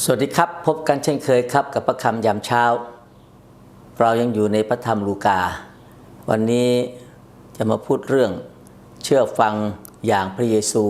สวัสดีครับ พบกันเช่นเคยครับ กับพระคำยามเช้า เรายังอยู่ในพระธรรมลูกา วันนี้จะมาพูดเรื่องเชื่อฟังอย่างพระเยซู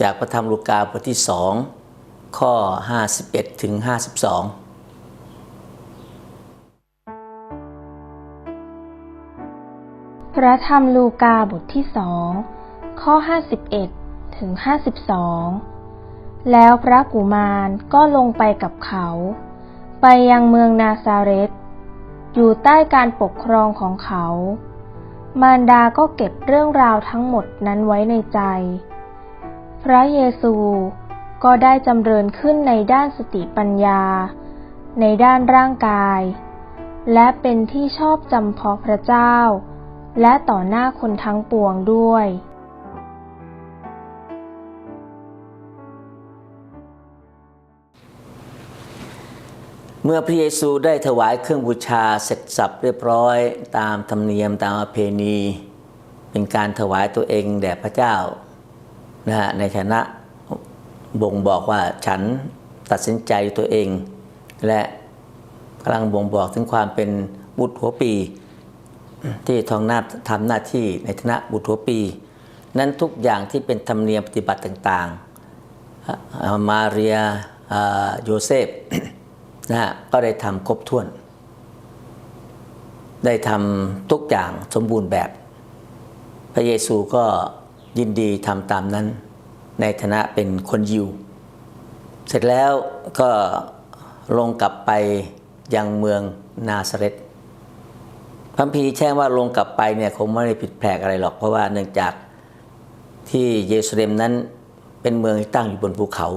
จากพระธรรมลูกาบทที่สองข้อ 51ถึง52พระธรรมลูกาบทที่สองข้อ 51 ถึง 52 แล้วพระกุมารก็ลงไปกับเขา ไปยังเมืองนาซาเรตอยู่ใต้การปกครองของเขา มารดาก็เก็บเรื่องราวทั้งหมดนั้นไว้ในใจ พระเยซูก็ได้จำเริญขึ้นในด้านสติปัญญา ในด้านร่างกาย และเป็นที่ชอบจำเพาะพระเจ้า และต่อหน้าคนทั้งปวงด้วย เมื่อพระเยซูได้ถวายเครื่องบูชาเสร็จสับเรียบร้อยตามธรรมเนียมตามประเพณี เป็นการถวายตัวเองแด่พระเจ้านะฮะในฐานะบ่งบอกว่าฉันตัดสินใจตัวเอง และกำลังบ่งบอกถึงความเป็นบุตรหัวปี ที่ทองหน้าทำหน้าที่ในฐานะบุตรหัวปี นั้นทุกอย่างที่เป็นธรรมเนียมปฏิบัติต่างๆ มาเรียโยเซฟ นะฮะก็ได้ทำครบถ้วน ได้ทำทุกอย่างสมบูรณ์แบบ พระเยซูก็ยินดีทำตามนั้น ในฐานะเป็นคนยิว เสร็จแล้วก็ลงกลับไปยังเมืองนาซาเรตพระคัมภีร์แช่งว่าลงกลับไปเนี่ยคงไม่ได้ผิดแปลกอะไรหรอก เพราะว่าเนื่องจากที่เยรูซาเล็มนั้นเป็นเมืองที่ตั้งอยู่บนภูเขา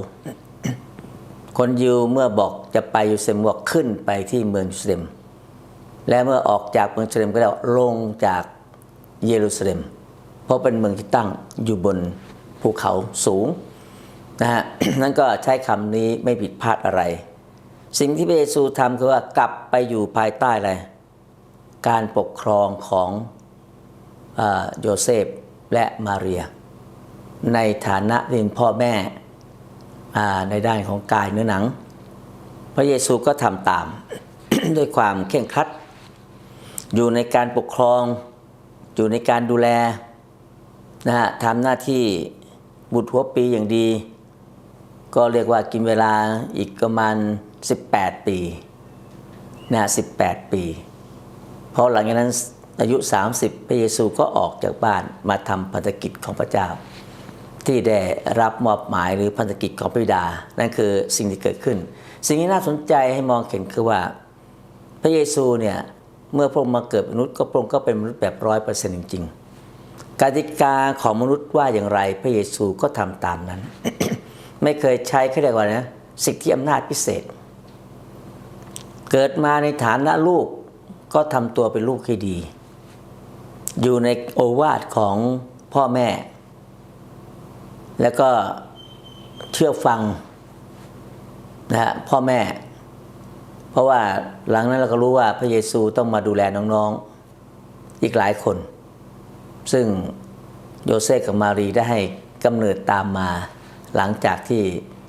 คนยิวเมื่อบอกจะไปยูเล็มบอกขึ้นไปที่เมืองยูเล็มและเมื่อออกจากเมืองยูเล็มก็แล้วลงจากเยรูซาเล็ม เพราะเป็นเมืองที่ตั้งอยู่บนภูเขาสูงนะฮะนั่นก็ใช้คำนี้ไม่ผิดพลาดอะไร สิ่งที่พระเยซูทำคือว่ากลับไปอยู่ภายใต้อะไรการปกครองของอโยเซฟและมาเรีย ในฐานะเป็นพ่อแม่ ในด้านของกายเนื้อหนัง พระเยซูก็ทำตาม ด้วยความเคร่งครัด อยู่ในการปกครอง อยู่ในการดูแลนะฮะทำหน้าที่บุตรหัวปีอย่างดี ก็เรียกว่ากินเวลาอีกประมาณ 18 ปีนะฮะ18ปีพอหลังจากนั้นอายุ 30พระเยซูก็ออกจากบ้านมาทำพันธกิจของพระเจ้า ที่ได้รับมอบหมายหรือพันธกิจของพระบิดา นั่นคือสิ่งที่เกิดขึ้น สิ่งที่น่าสนใจให้มองเห็นคือว่า พระเยซูเนี่ยเมื่อพระองค์มาเกิดมนุษย์ก็พระองค์ก็เป็นมนุษย์แบบร้อยเปอร์เซ็นต์จริงๆกติกาของมนุษย์ว่าอย่างไรพระเยซูก็ทำตามนั้น ไม่เคยใช้เขาเรียกว่านะสิทธิอำนาจพิเศษ เกิดมาในฐานะลูกก็ทำตัวเป็นลูกให้ดี อยู่ในโอวาทของพ่อแม่ แล้วก็เชื่อฟังนะฮะพ่อแม่ เพราะว่าหลังนั้นเราก็รู้ว่าพระเยซูต้องมาดูแลน้องๆอีกหลายคน ซึ่งโยเซฟกับมารีได้ให้กำเนิดตามมา หลังจากที่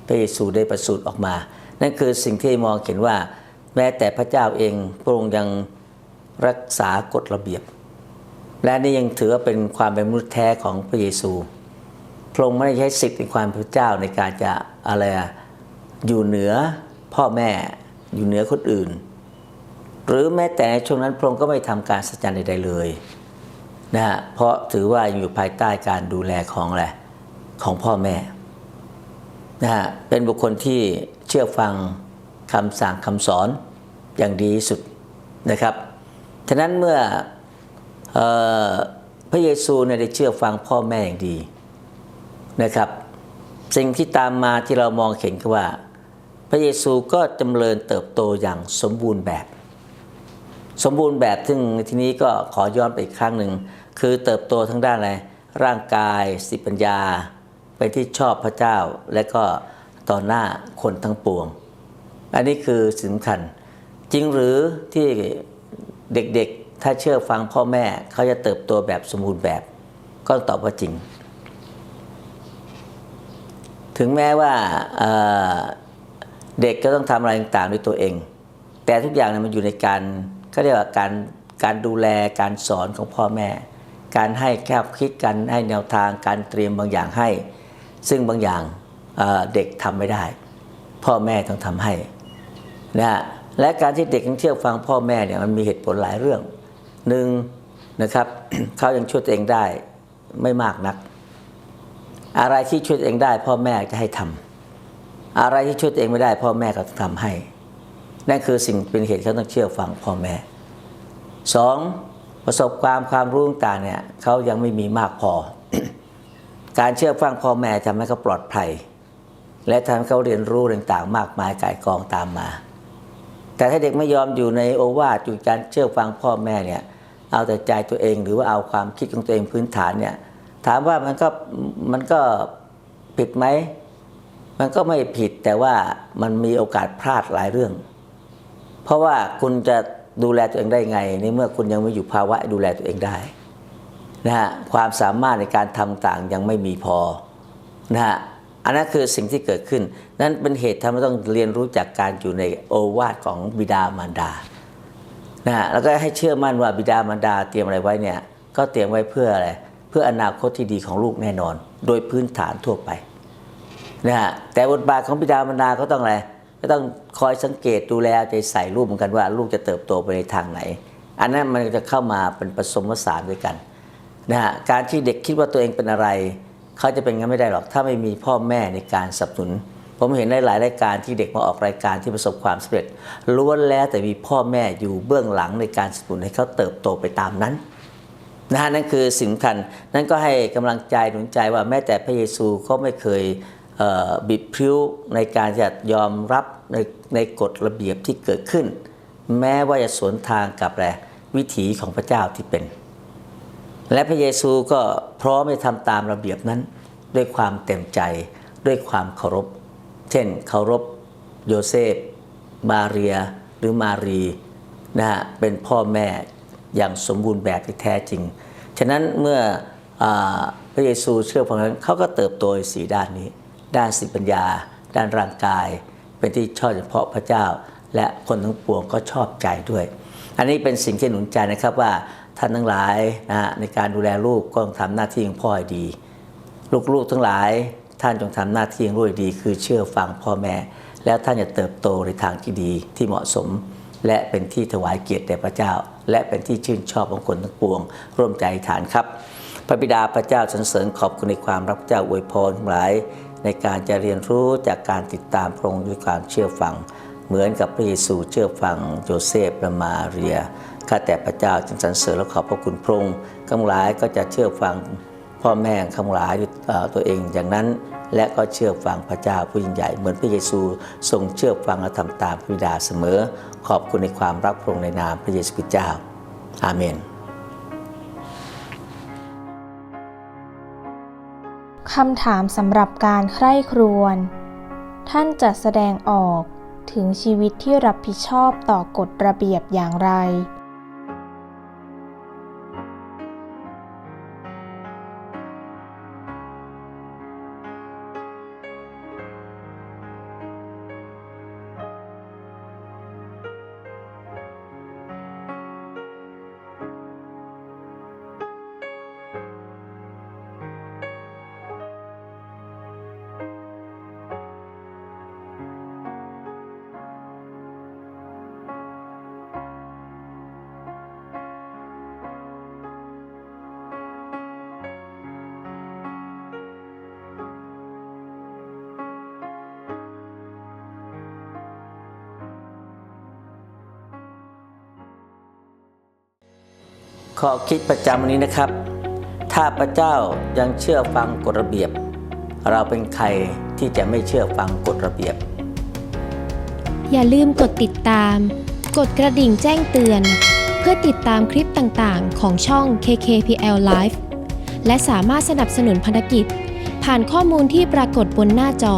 พระเยซูได้ประสูติออกมา นั่นคือสิ่งที่มองเห็นว่า แม้แต่พระเจ้าเองพระองค์ยังรักษากฎระเบียบ และนี่ยังถือว่าเป็นความเป็นมนุษย์แท้ของพระเยซู พระองค์ไม่ได้ใช้สิทธิ์ในความเป็นพระเจ้าในการจะอะไรอะอยู่เหนือพ่อแม่อยู่เหนือคนอื่น หรือแม้แต่ในช่วงนั้นพระองค์ก็ไม่ทำการสัจจันใดๆเลยนะฮะเพราะถือว่ายังอยู่ภายใต้การดูแลของอะไรของพ่อแม่นะฮะเป็นบุคคลที่เชื่อฟังคำสั่งคำสอนอย่างดีสุดนะครับฉะนั้นเมื่อออพระเยซูเนี่ยได้เชื่อฟังพ่อแม่อย่างดี นะครับ สิ่งที่ตามมาที่เรามองเห็นคือว่า พระเยซูก็จำเริญเติบโตอย่างสมบูรณ์แบบ สมบูรณ์แบบซึ่งในที่นี้ก็ขอย้อนไปอีกครั้งหนึ่ง คือเติบโตทั้งด้านอะไรร่างกายสติปัญญาเป็นที่ชอบพระเจ้าและก็ต่อหน้าคนทั้งปวง อันนี้คือสำคัญ จริงหรือที่เด็กๆถ้าเชื่อฟังพ่อแม่เขาจะเติบโตแบบสมบูรณ์แบบ ก็ตอบว่าจริง ถึงแม้ว่าเเด็กก็ต้องทำอะไรต่างๆด้วยตัวเอง แต่ทุกอย่างเนี่ยมันอยู่ในการเขาเรียกว่าการการดูแลการสอนของพ่อแม่ การให้แคบคิดกันให้แนวทางการเตรียมบางอย่างให้ ซึ่งบางอย่างเเด็กทำไม่ได้ พ่อแม่ต้องทำให้นะฮะและการที่เด็กยังเชื่อฟังพ่อแม่เนี่ยมันมีเหตุผลหลายเรื่องหนึ่งนะครับเขายังช่วยตัวเองได้ไม่มากนัก อะไรที่ช่วยตัวเองได้ พ่อแม่จะให้ทำอะไรที่ช่วยตัวเองไม่ได้ พ่อแม่ก็ต้องทำให้ นั่นคือสิ่งเป็นเหตุเขาต้องเชื่อฟังพ่อแม่สองประสบความความรู้ต่างเนี่ยเขายังไม่มีมากพอ การเชื่อฟังพ่อแม่ทำให้เขาปลอดภัย และทำให้เขาเรียนรู้ต่างๆ มากมายกายกองตามมา แต่ถ้าเด็กไม่ยอมอยู่ในโอวาทอยู่การเชื่อฟังพ่อแม่เนี่ยเอาแต่ใจตัวเองหรือว่าเอาความคิดของตัวเองพื้นฐานเนี่ย ถามว่ามันก็มันก็ผิดไหม มันก็ไม่ผิดแต่ว่ามันมีโอกาสพลาดหลายเรื่อง เพราะว่าคุณจะดูแลตัวเองได้ไง ในเมื่อคุณยังไม่อยู่ภาวะดูแลตัวเองได้นะฮะความสามารถในการทำต่างยังไม่มีพอนะฮะอันนั้นคือสิ่งที่เกิดขึ้น นั่นเป็นเหตุทำให้ต้องเรียนรู้จากการอยู่ในโอวาทของบิดามารดานะฮะแล้วก็ให้เชื่อมั่นว่าบิดามารดาเตรียมอะไรไว้เนี่ยก็เตรียมไว้เพื่ออะไร พื่ออนาคตที่ดีของลูกแน่นอน โดยพื้นฐานทั่วไปนะฮะแต่บทบาทของบิดามารดาก็ต้องอะไรก็ต้องคอยสังเกตดูแลใจใส่ลูกเหมือนกันว่า ลูกจะเติบโตไปในทางไหน อันนั้นมันจะเข้ามาเป็นผสมผสานด้วยกันนะฮะการที่เด็กคิดว่าตัวเองเป็นอะไรเขาจะเป็นงั้นไม่ได้หรอก ถ้าไม่มีพ่อแม่ในการสนับสนุน ผมเห็นในหลายรายการที่เด็กมาออกรายการที่ประสบความสำเร็จล้วนแล้วแต่มีพ่อแม่อยู่เบื้องหลังในการสนับสนุนให้เขาเติบโตไปตามนั้น นะฮะนั่นคือสิ่งสำคัญนั่นก็ให้กำลังใจหนุนใจว่าแม้แต่พระเยซูก็ไม่เคยเบิดพริ้วในการจะยอมรับในในกฎระเบียบที่เกิดขึ้น แม้ว่าจะสวนทางกับแหลวิถีของพระเจ้าที่เป็น และพระเยซูก็พร้อมจะทำตามระเบียบนั้น ด้วยความเต็มใจด้วยความเคารพ เช่นเคารพโยเซฟมาเรียหรือมารีนะฮะเป็นพ่อแม่ อย่างสมบูรณ์แบบที่แท้จริง ฉะนั้นเมื่ออพระเยซูเชื่อฟังนั้นเขาก็เติบโตในสีด้านนี้ ด้านสติปัญญา ด้านร่างกาย เป็นที่ชอบเฉพาะพระเจ้า และคนทั้งปวงก็ชอบใจด้วย อันนี้เป็นสิ่งที่หนุนใจนะครับว่าท่านทั้งหลายนะในการดูแลลูกก็ต้องทำหน้าที่ของพ่อให้ดี ลูกๆทั้งหลายท่านจงทำหน้าที่ของลูกให้ดี คือเชื่อฟังพ่อแม่ แล้วท่านจะเติบโตในทางที่ดีที่เหมาะสม และเป็นที่ถวายเกียรติแด่พระเจ้า และเป็นที่ชื่นชอบของคนทั้งปวง ร่วมใจฐานครับ พระบิดาพระเจ้าสรรเสริญขอบคุณในความรักเจ้าอวยพรทั้งหลาย ในการจะเรียนรู้จากการติดตามพระองค์ด้วยความเชื่อฟัง เหมือนกับพระเยซูเชื่อฟังโยเซฟและมาเรียข้าแต่พระเจ้าจึงสรรเสริญและขอบพระคุณพระองค์ทั้งหลายก็จะเชื่อฟังพ่อแม่ทั้งหลายตัวเองอย่างนั้น และก็เชื่อฟังพระเจ้าผู้ยิ่งใหญ่เหมือนพระเยซูทรงเชื่อฟังและทำตามพระบิดาเสมอ ขอบคุณในความรักพระองค์ในนามพระเยซูคริสต์เจ้า อาเมนคำถามสำหรับการใคร่ครวญท่านจะแสดงออกถึงชีวิตที่รับผิดชอบต่อกฎระเบียบอย่างไร ข้อคิดประจำวันนี้นะครับ ถ้าพระเจ้ายังเชื่อฟังกฎระเบียบ เราเป็นใครที่จะไม่เชื่อฟังกฎระเบียบ อย่าลืมกดติดตาม กดกระดิ่งแจ้งเตือน เพื่อติดตามคลิปต่างๆ ของช่อง KKPL Live และสามารถสนับสนุนภารกิจ ผ่านข้อมูลที่ปรากฏบนหน้าจอ